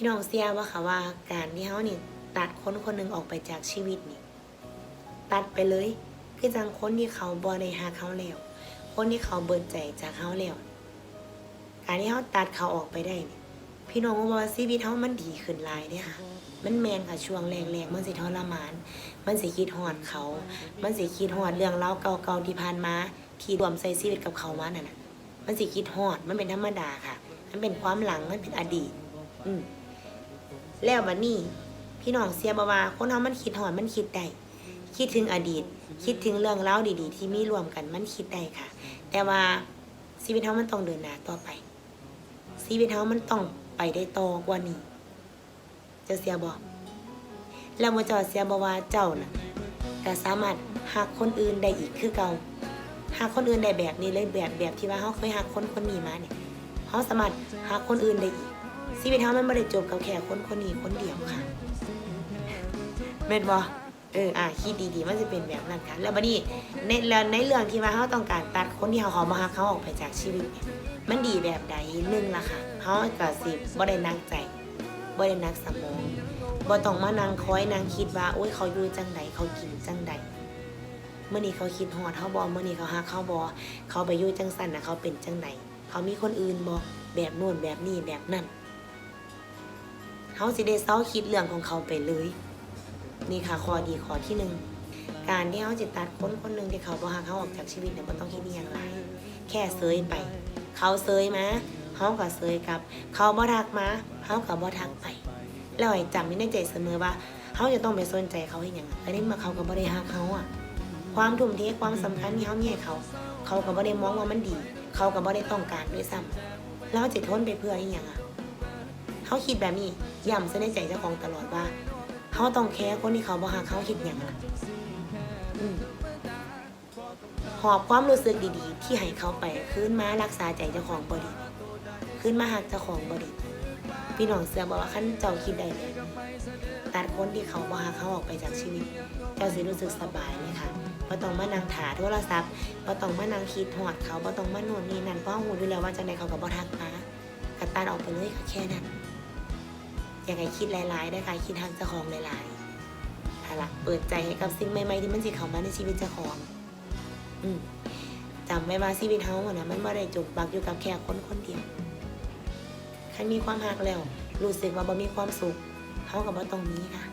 พี่น้องเสียว่าค่ะว่าการที่เขานี่ตัดคนคนหนึ่งออกไปจากชีวิตนี่ ตัดไปเลยคือจังคนที่เขาบอในหาเขาแล้วคนที่เขาเบิดใจจากเขาแล้วการที่เขาตัดเขาออกไปได้เนี่ยพี่น้องว่าชีวิตเขามันดีขึ้นหลายเนี่ยค่ะมันแมนค่ะช่วงแรกๆมันสิทรมาน มันสิคิดหอดเขา มันสิคิดหอดเรื่องเล่าเก่าๆที่ผ่านมาที่รวมใส่ชีวิตกับเขามานั่นน่ะมันสิคิดหอดมันเป็นธรรมดาค่ะ มันเป็นความหลังมันเป็นอดีต อืม แล้วบัดนี้ พี่น้องเสียบว่าคนเรามันคิดหอดมันคิดได้คิดถึงอดีต คิดถึงเรื่องเล่าดีๆ ที่มีรวมกันมันคิดได้ค่ะ แต่ว่าชีวิตเขามันต้องเดินหน้าต่อไปชีวิตเขามันต้องไปได้ต่อกว่านี้เจะเสียบอกแล้วมาจอดเสียบว่าเจ้าน่ะก็สามารถหักคนอื่นได้อีกคือเก่าหักคนอื่นได้แบบนี้เลยแบบแบบที่ว่าเขาเคยหักคนคนนี้มาเนี่ยเขาสามารถหักคนอื่นได้อีก ชีวิตเขามันไม่ได้จบกับแค่คนคนนี้คนเดียวค่ะเม็นบอเอออะคิดดีๆมันจะเป็นแบบนั้นค่ะแล้วบัดนี้ในแล้วในเรื่องที่ว่าเขาต้องการตัดคนที่เขาเขามาหักเขาออกไปจากชีวิต มันดีแบบใดหนึ่งล่ะค่ะเขาก็สิบ่ได้นักใจบ่ได้นักสมองบ่ต้องมานั่งคอยนั่งคิดว่าโอ้ยเขาอยู่จังใดเขากินจังใดเมื่อนี้เขาคิดฮอดเขาบอเมื่อนี้เขาหักเขาบอเขาไปอยู่จังสันนะเขาเป็นจังใดเขามีคนอื่นบอแบบโน่นแบบนี้แบบนั่น เขาสิได้เศร้าคิดเรื่องของเขาไปเลย นี่ค่ะข้อดีข้อที่หนึ่งการที่เขาจิตตัดคนคนหนึ่งที่เขาบ่ฮักเขาออกจากชีวิตเนี่ยมันต้องคิดอย่างไรแค่เซยไป เขาเซยมาเขาก็เซยกลับ เขาบ่ทักมาเขาก็บ่ทักไป แล้วให้จำไว้ในใจเสมอว่าเขาจะต้องไปสนใจเขาให้ยังอันนี้มาเขาก็บ่ได้ฮักเขาอะความทุ่มเทความสำคัญที่เขาเมีให้เขา เขาก็บ่ได้มองว่ามันดี เขาก็บ่ได้ต้องการด้วยซ้ำแล้วจะทนไปเพื่ออีหยังอะ เขาคิดแบบนี้ย้ำซะในใจเจ้าของตลอดว่าเขาต้องแคร์คนที่เขาบ่ฮักเขาคิดอย่างไรหอบความรู้สึกดีๆ ที่ให้เขาไปคืนมารักษาใจเจ้าของบดีคืนมาหักเจ้าของบดีพี่น้องเสือบอกว่าขั้นเจ้าคิดได้เลยตัดคนที่เขาบ่ฮักเขาออกไปจากชีวิต เจ้าสิรู้สึกสบายเลยค่ะบ่ต้องมานั่งถาโทรศัพท์บ่ต้องมานั่งคิดหอดเขาบ่ต้องมาโน่นนี่นั่นเพราะหูดูแล้วว่าจังใดเขาก็บ่ทักมากระตัดออกไปเลยค่ะแค่นั้น อยากให้คิดหลายๆได้ค่ะคิดทางเจ้าของหลายๆถ้าละเปิดใจให้กับสิ่งใหม่ๆที่มันสิเข้ามาในชีวิตเจ้าของ อืมจำไว้ว่าชีวิตเฮาอะนะมันไม่ได้จบปักอยู่กับแค่คนคนเดียวคันมีความหักแล้วรู้สึกว่าบ่มีความสุขเฮากับบ่ต้องนี้ค่ะ